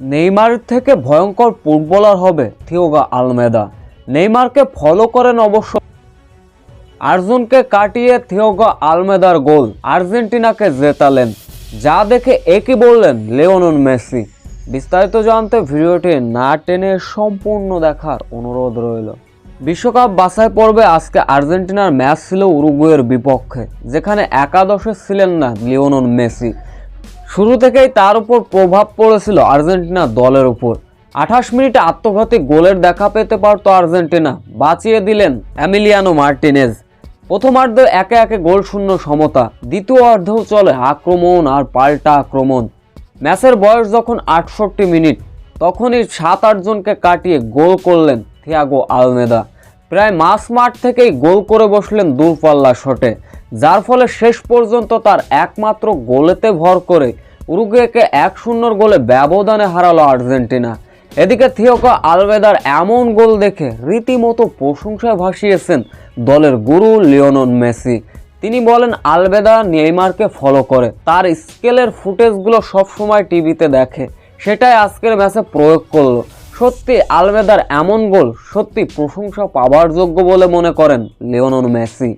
Neymar থেকে ভয়ঙ্কর footballer হবে থিওগা আলমেদা। নেইমারকে ফলো করেন অবশ্য। আর্জুনকে কাটিয়ে থিওগো আলমেদার গোল। আর্জেন্টিনাকে জেতালেন। যা দেখে একই বললেন লিওনন মেসি। বিস্তারিত জানতে ভিডিওটি না টেনে সম্পূর্ণ দেখার অনুরোধ রইল। বিশ্বকাপ বাছাই পর্বে আজকে আর্জেন্টিনার ম্যাচ ছিল উরুগুয়ের বিপক্ষে, যেখানে একাদশে ছিলেন না লিওনন মেসি। শুরু থেকেই তার উপর প্রভাব পড়েছিল আর্জেন্টিনা দলের উপর। আঠাশ মিনিটে আত্মঘাতী গোলের দেখা পেতে পারত আর্জেন্টিনা। বাঁচিয়ে দিলেন অ্যামিলিয়ানো মার্টিনেজ। প্রথমার্ধে একে একে গোল শূন্য সমতা। দ্বিতীয় অর্ধেও চলে আক্রমণ আর পাল্টা আক্রমণ। ম্যাচের বয়স যখন আটষট্টি মিনিট, তখনই সাত আটজনকে কাটিয়ে গোল করলেন থিয়াগো আলমেদা। প্রায় মাস মাঠ থেকেই গোল করে বসলেন দূরপাল্লা শটে। যার ফলে শেষ পর্যন্ত তার একমাত্র গোলেতে ভর করে উরুগুয়েকে এক শূন্যর গোলে ব্যবধানে হারালো আর্জেন্টিনা। এদিকে থিওকো আলবেদার এমন গোল দেখে রীতিমতো প্রশংসায় ভাসিয়েছেন দলের গুরু লিওনন মেসি। তিনি বলেন আলবেদা নেইমারকে ফলো করে, তার স্কেলের ফুটেজগুলো সবসময় টিভিতে দেখে, সেটাই আজকের ম্যাচে প্রয়োগ করল। সত্যি আলবেদার এমন গোল সত্যি প্রশংসা পাওয়ার যোগ্য বলে মনে করেন লিওনন মেসি।